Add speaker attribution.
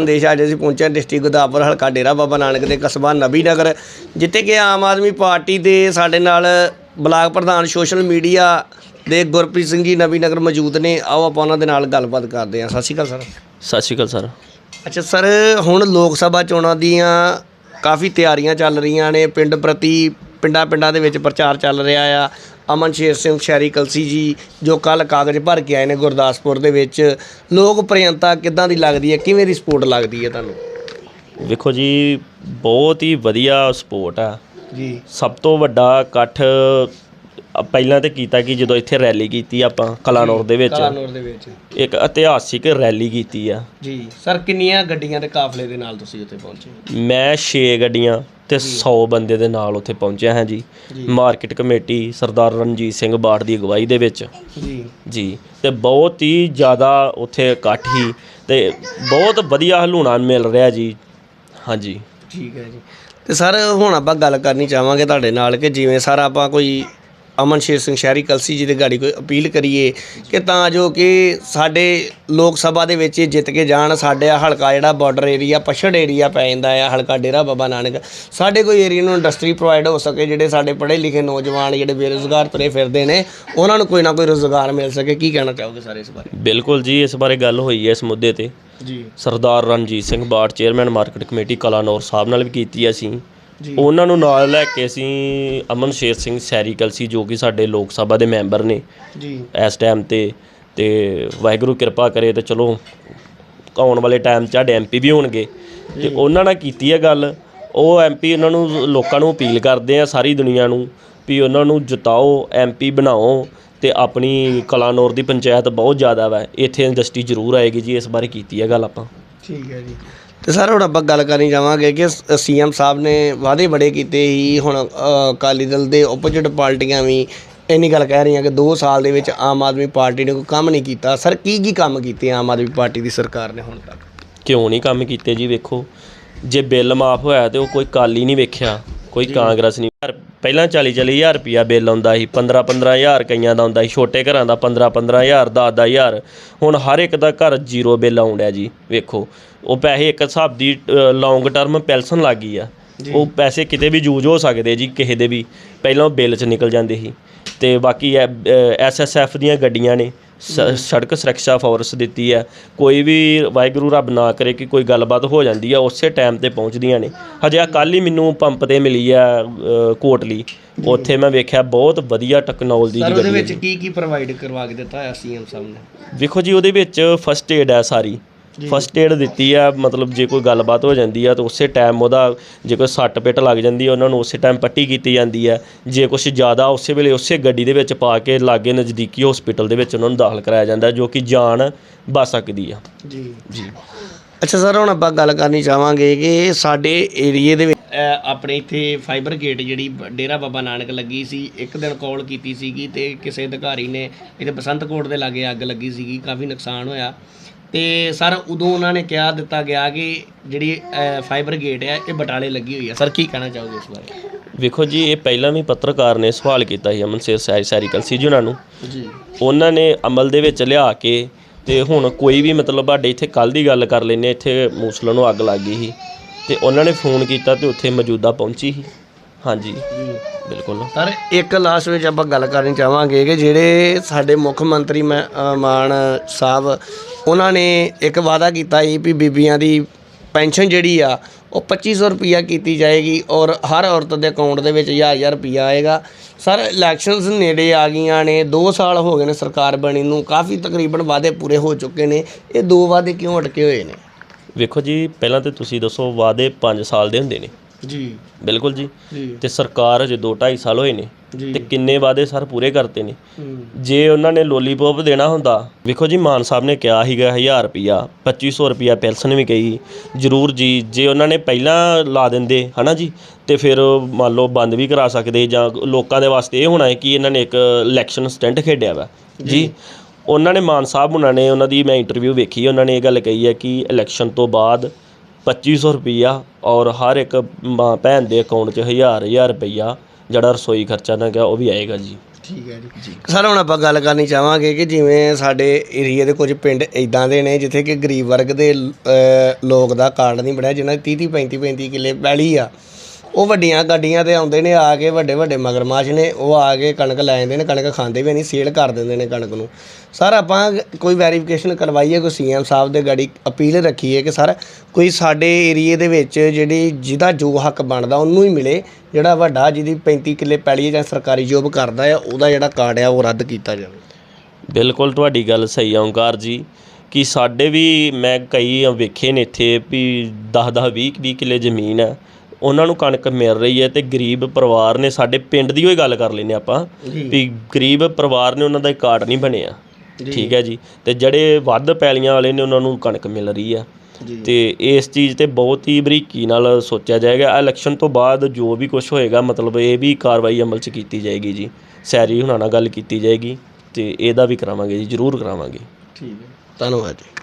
Speaker 1: ਸੰਦੇਸ਼ ਅੱਜ ਅਸੀਂ ਪਹੁੰਚੇ ਡਿਸਟ੍ਰਿਕਟ ਗੁਰਦਾਸਪੁਰ ਹਲਕਾ ਡੇਰਾ ਬਾਬਾ ਨਾਨਕ ਦੇ ਕਸਬਾ ਨਬੀ ਨਗਰ ਜਿੱਥੇ ਕਿ ਆਮ ਆਦਮੀ ਪਾਰਟੀ ਦੇ ਸਾਡੇ ਨਾਲ ਬਲਾਕ ਪ੍ਰਧਾਨ ਸੋਸ਼ਲ ਮੀਡੀਆ ਦੇ ਗੁਰਪ੍ਰੀਤ ਸਿੰਘ ਜੀ ਨਬੀ ਨਗਰ ਮੌਜੂਦ ਨੇ। ਆਓ ਆਪਾਂ ਉਹਨਾਂ ਦੇ ਨਾਲ ਗੱਲਬਾਤ ਕਰਦੇ ਹਾਂ। ਸਤਿ ਸ਼੍ਰੀ ਅਕਾਲ ਸਰ।
Speaker 2: ਸਤਿ ਸ਼੍ਰੀ ਅਕਾਲ ਸਰ।
Speaker 1: ਅੱਛਾ ਸਰ ਹੁਣ ਲੋਕ ਸਭਾ ਚੋਣਾਂ ਦੀਆਂ ਕਾਫੀ ਤਿਆਰੀਆਂ ਚੱਲ ਰਹੀਆਂ ਨੇ। ਪਿੰਡ ਪ੍ਰਤੀ ਪਿੰਡਾਂ ਪਿੰਡਾਂ ਦੇ ਵਿੱਚ ਪ੍ਰਚਾਰ ਚੱਲ ਰਿਹਾ ਆ। ਅਮਨ ਸ਼ੇਰ ਸਿੰਘ ਸ਼ਹਿਰੀ ਕਲਸੀ ਜੀ ਜੋ ਕੱਲ ਕਾਗਜ਼ ਭਰ ਕੇ ਆਏ ਨੇ ਗੁਰਦਾਸਪੁਰ ਦੇ ਵਿੱਚ ਲੋਕ ਪ੍ਰਿਯੰਤਾ ਕਿੱਦਾਂ ਦੀ ਲੱਗਦੀ ਹੈ? ਕਿਵੇਂ ਦੀ ਸਪੋਰਟ ਲੱਗਦੀ ਹੈ ਤੁਹਾਨੂੰ?
Speaker 2: ਵੇਖੋ ਜੀ ਬਹੁਤ ਹੀ ਵਧੀਆ ਸਪੋਰਟ ਆ।
Speaker 1: ਜੀ।
Speaker 2: ਸਭ ਤੋਂ ਵੱਡਾ ਇਕੱਠ ਪਹਿਲਾਂ ਤੇ ਕੀਤਾ ਕਿ ਜਦੋਂ ਇੱਥੇ ਰੈਲੀ ਕੀਤੀ ਆਪਾਂ ਕਲਾਨੌਰ ਦੇ ਵਿੱਚ।
Speaker 1: ਕਾਨੂੰਰ ਦੇ ਵਿੱਚ।
Speaker 2: ਇੱਕ ਇਤਿਹਾਸਿਕ ਰੈਲੀ ਕੀਤੀ ਆ।
Speaker 1: ਜੀ। ਸਰ ਕਿੰਨੀਆਂ ਗੱਡੀਆਂ ਦੇ ਕਾਫਲੇ ਦੇ ਨਾਲ ਤੁਸੀਂ ਉੱਥੇ ਪਹੁੰਚੇ?
Speaker 2: ਮੈਂ 6 ਗੱਡੀਆਂ। ਤੇ 100 ਬੰਦੇ ਦੇ ਨਾਲ ਉੱਥੇ ਪਹੁੰਚਿਆ ਹਾਂ ਜੀ। ਮਾਰਕੀਟ ਕਮੇਟੀ ਸਰਦਾਰ ਰਣਜੀਤ ਸਿੰਘ ਬਾੜ ਦੀ ਅਗਵਾਈ ਦੇ ਵਿੱਚ।
Speaker 1: ਜੀ।
Speaker 2: ਜੀ ਤੇ ਬਹੁਤ ਹੀ ਜ਼ਿਆਦਾ ਉੱਥੇ ਇਕੱਠ ਹੀ ਤੇ ਬਹੁਤ ਵਧੀਆ ਹਲੂਣਾ ਮਿਲ ਰਿਹਾ ਜੀ। ਹਾਂਜੀ
Speaker 1: ਠੀਕ ਹੈ ਜੀ। ਤੇ ਸਰ ਹੁਣ ਆਪਾਂ ਗੱਲ ਕਰਨੀ ਚਾਹਾਂਗੇ ਤੁਹਾਡੇ ਨਾਲ ਕਿ ਜਿਵੇਂ ਸਰ ਆਪਾਂ ਕੋਈ ਅਮਨ ਸ਼ੇਰ ਸਿੰਘ ਸ਼ਹਿਰੀ ਕਲਸੀ ਜੀ ਦੀ ਗਾੜੀ ਕੋਈ ਅਪੀਲ ਕਰੀਏ ਕਿ ਤਾਂ ਜੋ ਕਿ ਸਾਡੇ ਲੋਕ ਸਭਾ ਦੇ ਵਿੱਚ ਇਹ ਜਿੱਤ ਕੇ ਜਾਣ ਸਾਡੇ ਹਲਕਾ ਜਿਹੜਾ ਬਾਰਡਰ ਏਰੀਆ ਪਛੜ ਏਰੀਆ ਪੈ ਜਾਂਦਾ ਆ ਹਲਕਾ ਡੇਰਾ ਬਾਬਾ ਨਾਨਕ ਸਾਡੇ ਕੋਈ ਏਰੀਆ ਨੂੰ ਇੰਡਸਟਰੀ ਪ੍ਰੋਵਾਈਡ ਹੋ ਸਕੇ ਜਿਹੜੇ ਸਾਡੇ ਪੜ੍ਹੇ ਲਿਖੇ ਨੌਜਵਾਨ ਜਿਹੜੇ ਬੇਰੁਜ਼ਗਾਰ ਤੁਰੇ ਫਿਰਦੇ ਨੇ ਉਹਨਾਂ ਨੂੰ ਕੋਈ ਨਾ ਕੋਈ ਰੋਜ਼ਗਾਰ ਮਿਲ ਸਕੇ। ਕੀ ਕਹਿਣਾ ਚਾਹੋਗੇ ਸਰ ਇਸ ਬਾਰੇ?
Speaker 2: ਬਿਲਕੁਲ ਜੀ ਇਸ ਬਾਰੇ ਗੱਲ ਹੋਈ ਹੈ ਇਸ ਮੁੱਦੇ ਤੇ।
Speaker 1: ਜੀ।
Speaker 2: Sardar Ranjit Singh Bar chairman market committee Kalanaur Sahib ਨਾਲ ਵੀ ਕੀਤੀ ਹੈ ਅਸੀਂ। ਉਹਨਾਂ ਨੂੰ ਨਾਲ ਲੈ ਕੇ ਅਸੀਂ ਅਮਨ ਸ਼ੇਰ ਸਿੰਘ ਸੈਰੀ ਕਲਸੀ ਜੋ ਕਿ ਸਾਡੇ ਲੋਕ ਸਭਾ ਦੇ ਮੈਂਬਰ ਨੇ
Speaker 1: ਜੀ।
Speaker 2: ਇਸ ਟਾਈਮ ਤੇ ਤੇ ਵਾਹਿਗੁਰੂ ਕਿਰਪਾ ਕਰੇ ਤੇ ਚਲੋ ਆਉਣ ਵਾਲੇ ਟਾਈਮ 'ਚ ਸਾਡੇ ਐਮਪੀ ਵੀ ਹੋਣਗੇ। ਤੇ ਉਹਨਾਂ ਨਾਲ ਕੀਤੀ ਹੈ ਗੱਲ। ਉਹ ਐਮਪੀ ਉਹਨਾਂ ਨੂੰ ਲੋਕਾਂ ਨੂੰ ਅਪੀਲ ਕਰਦੇ ਆ ਸਾਰੀ ਦੁਨੀਆ ਨੂੰ ਵੀ ਉਹਨਾਂ ਨੂੰ ਜਿਤਾਓ ਐਮਪੀ ਬਣਾਓ ਤੇ ਆਪਣੀ ਕਲਾਨੌਰ ਦੀ ਪੰਚਾਇਤ ਬਹੁਤ ਜ਼ਿਆਦਾ ਵਾ। ਇੱਥੇ ਇੰਡਸਟਰੀ ਜ਼ਰੂਰ ਆਏਗੀ ਜੀ ਇਸ ਬਾਰੇ ਕੀਤੀ ਹੈ ਗੱਲ ਆਪਾਂ।
Speaker 1: ਠੀਕ ਹੈ ਜੀ। ਤੇ ਸਰ ਹੁਣ ਆਪਾਂ ਗੱਲ ਕਰਨੀ ਚਾਹਾਂਗੇ ਕਿ ਸੀਐਮ ਸਾਹਿਬ ਨੇ ਵਾਅਦੇ ਬੜੇ ਕੀਤੇ ਸੀ, ਹੁਣ ਅਕਾਲੀ ਦਲ ਦੇ ਓਪੋਜਿਟ ਪਾਰਟੀਆਂ ਵੀ ਇੰਨੀ ਗੱਲ ਕਹਿ ਰਹੀਆਂ ਕਿ 2 ਸਾਲ ਦੇ ਵਿੱਚ ਆਮ ਆਦਮੀ ਪਾਰਟੀ ਨੇ ਕੋਈ ਕੰਮ ਨਹੀਂ ਕੀਤਾ। ਸਰ, ਕੀ ਕੀ ਕੰਮ ਕੀਤੇ ਆਮ ਆਦਮੀ ਪਾਰਟੀ ਦੀ ਸਰਕਾਰ ਨੇ ਹੁਣ ਤੱਕ?
Speaker 2: ਕਿਉਂ ਨਹੀਂ ਕੰਮ ਕੀਤੇ ਜੀ ਵੇਖੋ। ਜੇ ਬਿੱਲ ਮਾਫ ਹੋਇਆ ਤੇ ਉਹ ਕੋਈ ਕਾਲੀ ਨਹੀਂ ਵੇਖਿਆ। ਕੋਈ ਕਾਂਗਰਸ ਨਹੀਂ। ਯਾਰ, ਪਹਿਲਾਂ 40 40 ਹਜ਼ਾਰ ਰੁਪਿਆ ਬਿੱਲ ਆਉਂਦਾ ਸੀ 15 15 ਹਜ਼ਾਰ ਕਈਆਂ ਦਾ ਆਉਂਦਾ ਸੀ ਛੋਟੇ ਘਰਾਂ ਦਾ 15 15 ਹਜ਼ਾਰ 10 10 ਹਜ਼ਾਰ। ਹੁਣ ਹਰ ਇੱਕ ਦਾ ਘਰ ਜ਼ੀਰੋ ਬਿੱਲ ਆਉਂਦਾ ਜੀ ਵੇਖੋ। ਉਹ ਪੈਸੇ ਇੱਕ ਹਿਸਾਬ ਦੀ ਲੌਂਗ ਟਰਮ ਪੈਨਸ਼ਨ ਲੱਗ ਗਈ ਆ। ਉਹ ਪੈਸੇ ਕਿਤੇ ਵੀ ਯੂਜ਼ ਹੋ ਸਕਦੇ ਜੀ ਕਿਸੇ ਦੇ ਵੀ। ਪਹਿਲਾਂ ਬਿੱਲ 'ਚ ਨਿਕਲ ਜਾਂਦੇ ਸੀ। ਤੇ ਬਾਕੀ ਐਸਐਸਐਫ ਦੀਆਂ ਗੱਡੀਆਂ ਨੇ ਸੜਕ ਸੁਰੱਖਿਆ ਫੋਰਸ ਦਿੱਤੀ ਹੈ। ਕੋਈ ਵੀ ਵਾਹਿਗੁਰੂ ਰੱਬ ਨਾ ਕਰੇ ਕਿ ਕੋਈ ਗੱਲਬਾਤ ਹੋ ਜਾਂਦੀ ਆ ਉਸੇ ਟਾਈਮ ਤੇ ਪਹੁੰਚਦੀਆਂ ਨੇ। ਹਜੇ ਕੱਲ ਹੀ ਮੈਨੂੰ ਪੰਪ ਤੇ ਮਿਲੀ ਆ ਅ, ਕੋਟਲੀ। ਉੱਥੇ ਮੈਂ ਵੇਖਿਆ ਬਹੁਤ ਵਧੀਆ ਟੈਕਨੋਲੋਜੀ
Speaker 1: ਸਰ
Speaker 2: ਦੀ
Speaker 1: ਉਹਦੇ
Speaker 2: ਗੱਡੀ
Speaker 1: ਵਿੱਚ ਕੀ ਕੀ ਪ੍ਰੋਵਾਈਡ ਕਰਵਾ ਕੇ ਦਿੱਤਾ ਹੈ ਸੀਐਮ ਸਾਹਿਬ ਨੇ?
Speaker 2: ਵੇਖੋ ਜੀ ਉਹਦੇ ਵਿੱਚ ਫਸਟ ਏਡ ਹੈ ਸਾਰੀ। ਫਸਟ ਏਡ ਦਿੱਤੀ ਆ ਮਤਲਬ ਜੇ ਕੋਈ ਗੱਲਬਾਤ ਹੋ ਜਾਂਦੀ ਆ ਤਾਂ ਉਸੇ ਟਾਈਮ ਉਹਦਾ ਜੇ ਕੋਈ ਸੱਟ ਪਿੱਟ ਲੱਗ ਜਾਂਦੀ ਆ ਉਹਨਾਂ ਨੂੰ ਉਸੇ ਟਾਈਮ ਪੱਟੀ ਕੀਤੀ ਜਾਂਦੀ ਆ। ਜੇ ਕੁਝ ਜ਼ਿਆਦਾ ਉਸੇ ਵੇਲੇ ਉਸੇ ਗੱਡੀ ਦੇ ਵਿੱਚ ਪਾ ਕੇ ਲਾਗੇ ਨਜ਼ਦੀਕੀ ਹਸਪੀਟਲ ਦੇ ਵਿੱਚ ਉਹਨਾਂ ਨੂੰ ਦਾਖਲ ਕਰਾਇਆ ਜਾਂਦਾ ਜੋ ਕਿ ਜਾਨ ਬਚ ਸਕਦੀ ਆ।
Speaker 1: ਜੀ।
Speaker 2: ਜੀ।
Speaker 1: ਅੱਛਾ ਸਰ ਹੁਣ ਆਪਾਂ ਗੱਲ ਕਰਨੀ ਚਾਹਾਂਗੇ ਕਿ ਸਾਡੇ ਏਰੀਏ ਦੇ ਵਿੱਚ ਅਹ, ਆਪਣੇ ਇੱਥੇ ਫਾਈਬਰ ਗੇਟ ਜਿਹੜੀ ਬ- ਡੇਰਾ ਬਾਬਾ ਨਾਨਕ ਲੱਗੀ ਸੀ ਇੱਕ ਦਿਨ ਕਾਲ ਕੀਤੀ ਸੀਗੀ ਤੇ ਕਿਸੇ ਅਧਿਕਾਰੀ ਨੇ ਇੱਥੇ ਬਸੰਤਕੋਟ ਦੇ ਲਾਗੇ ਅੱਗ ਲੱਗੀ ਸੀਗੀ ਕਾਫੀ ਨੁਕਸਾਨ ਹੋਇਆ। ਤੇ ਸਰ ਉਦੋਂ ਉਹਨਾਂ ਨੇ ਕਿਹਾ ਦਿੱਤਾ ਗਿਆ ਕਿ ਜਿਹੜੀ ਫਾਈਬਰ ਗੇਟ ਹੈ ਇਹ ਬਟਾਲੇ ਲੱਗੀ ਹੋਈ ਹੈ ਸਰ ਕੀ ਕਹਿਣਾ ਚਾਹੋਗੇ ਇਸ ਬਾਰੇ?
Speaker 2: ਵੇਖੋ ਜੀ ਇਹ ਪਹਿਲਾਂ ਵੀ ਪੱਤਰਕਾਰ ਨੇ ਸਵਾਲ ਕੀਤਾ ਸੀ ਅਮਨ ਸੇਰ ਸੈਰੀ ਸੈਰੀਕਲ ਸੀ ਜੀ ਉਹਨਾਂ ਨੂੰ।
Speaker 1: ਜੀ।
Speaker 2: ਉਹਨਾਂ ਨੇ ਅਮਲ ਦੇ ਵਿੱਚ ਲਿਆ ਕੇ ਤੇ ਹੁਣ ਕੋਈ ਵੀ ਮਤਲਬ ਸਾਡੇ ਇੱਥੇ ਕੱਲ ਦੀ ਗੱਲ ਕਰ ਲੈਨੇ ਇੱਥੇ ਮੂਸਲ ਨੂੰ ਅੱਗ ਲੱਗ ਗਈ ਸੀ। ਤੇ ਉਹਨਾਂ ਨੇ ਫੋਨ ਕੀਤਾ ਤੇ ਉੱਥੇ ਮੌਜੂਦਾ ਪਹੁੰਚੀ ਸੀ। ਹਾਂਜੀ ਬਿਲਕੁਲ।
Speaker 1: ਸਰ ਇੱਕ ਲਾਸਟ ਵਿੱਚ ਆਪਾਂ ਗੱਲ ਕਰਨੀ ਚਾਹਾਂਗੇ ਕਿ ਜਿਹੜੇ ਸਾਡੇ ਮੁੱਖ ਮੰਤਰੀ ਮਾਨ ਸਾਹਿਬ ਉਹਨਾਂ ਨੇ ਇੱਕ ਵਾਅਦਾ ਕੀਤਾ ਸੀ ਵੀ ਬੀਬੀਆਂ ਦੀ ਪੈਨਸ਼ਨ ਜਿਹੜੀ ਆ, ਉਹ ਪੱਚੀ ਸੌ ਰੁਪਈਆ ਕੀਤੀ ਜਾਏਗੀ ਔਰ ਹਰ ਔਰਤ ਦੇ ਅਕਾਊਂਟ ਦੇ ਵਿੱਚ ਹਜ਼ਾਰ ਹਜ਼ਾਰ ਰੁਪਈਆ ਆਏਗਾ। ਸਰ ਇਲੈਕਸ਼ਨਸ ਨੇੜੇ ਆ ਗਈਆਂ ਨੇ 2 ਸਾਲ ਹੋ ਗਏ ਨੇ ਸਰਕਾਰ ਬਣੀ ਨੂੰ, ਕਾਫੀ ਤਕਰੀਬਨ ਵਾਅਦੇ ਪੂਰੇ ਹੋ ਚੁੱਕੇ ਨੇ। ਇਹ ਦੋ ਵਾਅਦੇ ਕਿਉਂ ਅਟਕੇ ਹੋਏ ਨੇ?
Speaker 2: ਵੇਖੋ ਜੀ, ਪਹਿਲਾਂ ਤੇ ਤੁਸੀਂ ਦੱਸੋ, ਵਾਅਦੇ 5 ਸਾਲ ਦੇ ਹੁੰਦੇ ਨੇ।
Speaker 1: ਜੀ।
Speaker 2: ਬਿਲਕੁਲ ਜੀ।
Speaker 1: ਜੀ।
Speaker 2: ਤੇ ਸਰਕਾਰ ਅਜੇ 2 2.5 ਸਾਲ ਹੋਏ ਨੇ
Speaker 1: ਜੀ।
Speaker 2: ਤੇ ਕਿੰਨੇ ਵਾਅਦੇ ਸਰ ਪੂਰੇ ਕਰਤੇ ਨੇ।
Speaker 1: ਹੂੰ।
Speaker 2: ਜੇ ਉਹਨਾਂ ਨੇ ਲੋਲੀਪੌਪ ਦੇਣਾ ਹੁੰਦਾ ਵੇਖੋ ਜੀ ਮਾਨ ਸਾਹਿਬ ਨੇ ਕਿਹਾ ਸੀਗਾ 1000 ਰੁਪਿਆ 2500 ਰੁਪਿਆ ਪੈਨਸ਼ਨ ਵੀ ਕਹੀ। ਜ਼ਰੂਰ ਜੀ ਜੇ ਉਹਨਾਂ ਨੇ ਪਹਿਲਾਂ ਲਾ ਦਿੰਦੇ ਹਨਾ ਜੀ ਤੇ ਫਿਰ ਮੰਨ ਲਓ ਬੰਦ ਵੀ ਕਰਾ ਸਕਦੇ ਜਾਂ ਲੋਕਾਂ ਦੇ ਵਾਸਤੇ ਇਹ ਹੋਣਾ ਹੈ ਕਿ ਇਹਨਾਂ ਨੇ ਇੱਕ ਇਲੈਕਸ਼ਨ ਸਟੈਂਟ ਖੇਡਿਆ ਵਾ। ਜੀ। ਉਹਨਾਂ ਨੇ ਮਾਨ ਸਾਹਿਬ ਉਹਨਾਂ ਨੇ ਉਹਨਾਂ ਦੀ ਮੈਂ ਇੰਟਰਵਿਊ ਵੇਖੀ ਉਹਨਾਂ ਨੇ ਇਹ ਗੱਲ ਕਹੀ ਹੈ ਕਿ ਇਲੈਕਸ਼ਨ ਤੋਂ ਬਾਅਦ 2500 ਰੁਪਈਆ ਔਰ ਹਰ ਇੱਕ ਮਾਂ ਭੈਣ ਦੇ ਅਕਾਊਂਟ 'ਚ 1000 1000 ਰੁਪਈਆ ਜਿਹੜਾ ਰਸੋਈ ਖਰਚਾ ਨਾ ਗਿਆ ਉਹ ਵੀ ਆਏਗਾ ਜੀ।
Speaker 1: ਠੀਕ ਹੈ ਜੀ। ਸਰ ਹੁਣ ਆਪਾਂ ਗੱਲ ਕਰਨੀ ਚਾਹਾਂਗੇ ਕਿ ਜਿਵੇਂ ਸਾਡੇ ਏਰੀਆ ਦੇ ਕੁਝ ਪਿੰਡ ਇਦਾਂ ਦੇ ਨੇ ਜਿੱਥੇ ਕਿ ਗਰੀਬ ਵਰਗ ਦੇ ਲੋਕ ਦਾ ਕਾਰਡ ਨਹੀਂ ਬਣਿਆ ਜਿਨ੍ਹਾਂ ਦੀ 30 35 35 ਕਿੱਲੇ ਪੈਲੀ ਆ। ਉਹ ਵੱਡੀਆਂ ਗੱਡੀਆਂ ਤੇ ਆਉਂਦੇ ਨੇ, ਆ ਕੇ ਵੱਡੇ ਵੱਡੇ ਮਗਰਮਾਸ਼ ਨੇ, ਉਹ ਆ ਕੇ ਕਣਕ ਲੈ ਜਾਂਦੇ ਨੇ, ਕਣਕ ਖਾਂਦੇ ਵੀ ਨਹੀਂ, ਸੇਲ ਕਰ ਦਿੰਦੇ ਨੇ ਕਣਕ ਨੂੰ। ਸਰ, ਆਪਾਂ ਕੋਈ ਵੈਰੀਫਿਕੇਸ਼ਨ ਕਰਵਾਈਏ, ਕੋਈ ਸੀਐਮ ਸਾਹਿਬ ਦੇ ਗਾੜੀ ਅਪੀਲ ਰੱਖੀਏ ਕਿ ਸਰ, ਕੋਈ ਸਾਡੇ ਏਰੀਏ ਦੇ ਵਿੱਚ ਜਿਹੜੀ ਜਿਹਦਾ ਜੋ ਹੱਕ ਬਣਦਾ, ਉਹਨੂੰ ਹੀ ਮਿਲੇ, ਜਿਹੜਾ ਵੱਡਾ, ਜਿਹਦੀ 35 ਕਿੱਲੇ ਪੈਲੀ ਜਾਂ ਸਰਕਾਰੀ ਜੋਬ ਕਰਦਾ ਆ, ਉਹਦਾ ਜਿਹੜਾ ਕਾਰਡ ਆ, ਉਹ ਰੱਦ ਕੀਤਾ ਜਾਵੇ।
Speaker 2: ਬਿਲਕੁਲ, ਤੁਹਾਡੀ ਗੱਲ ਸਹੀ ਆ, ਓਂਕਾਰ ਜੀ। ਕਿ ਸਾਡੇ ਵੀ, ਮੈਂ ਕਈ ਵੇਖੇ ਨੇ ਇੱਥੇ ਵੀ 10 10 20 20 ਕਿੱਲੇ ਜ਼ਮੀਨ ਹੈ ਉਹਨਾਂ ਨੂੰ ਕਣਕ ਮਿਲ ਰਹੀ ਹੈ ਤੇ ਗਰੀਬ ਪਰਿਵਾਰ ਨੇ ਸਾਡੇ ਪਿੰਡ ਦੀ ਹੋਈ ਗੱਲ ਕਰ ਲੈਨੇ ਆਪਾਂ। ਵੀ ਗਰੀਬ ਪਰਿਵਾਰ ਨੇ ਉਹਨਾਂ ਦਾ ਕਾਰਡ ਨਹੀਂ ਬਣਿਆ। ਠੀਕ ਹੈ ਜੀ। ਤੇ ਜਿਹੜੇ ਵੱਧ ਪੈਲੀਆਂ ਵਾਲੇ ਨੇ ਉਹਨਾਂ ਨੂੰ ਕਣਕ ਮਿਲ ਰਹੀ ਆ ਤੇ ਇਸ ਚੀਜ਼ ਤੇ ਬਹੁਤ ਹੀ ਬਰੀਕੀ ਨਾਲ ਸੋਚਿਆ ਜਾਏਗਾ। ਇਲੈਕਸ਼ਨ ਤੋਂ ਬਾਅਦ ਜੋ ਵੀ ਕੁਝ ਹੋਏਗਾ ਮਤਲਬ ਇਹ ਵੀ ਕਾਰਵਾਈ ਅਮਲ 'ਚ ਕੀਤੀ ਜਾਏਗੀ ਜੀ। ਸੈਰੀ ਹੁਣਾਂ ਨਾਲ ਗੱਲ ਕੀਤੀ ਜਾਏਗੀ ਤੇ ਇਹਦਾ ਵੀ ਕਰਾਵਾਂਗੇ ਜੀ ਜ਼ਰੂਰ ਕਰਾਵਾਂਗੇ।
Speaker 1: ਠੀਕ ਹੈ। ਧੰਨਵਾਦ ਜੀ।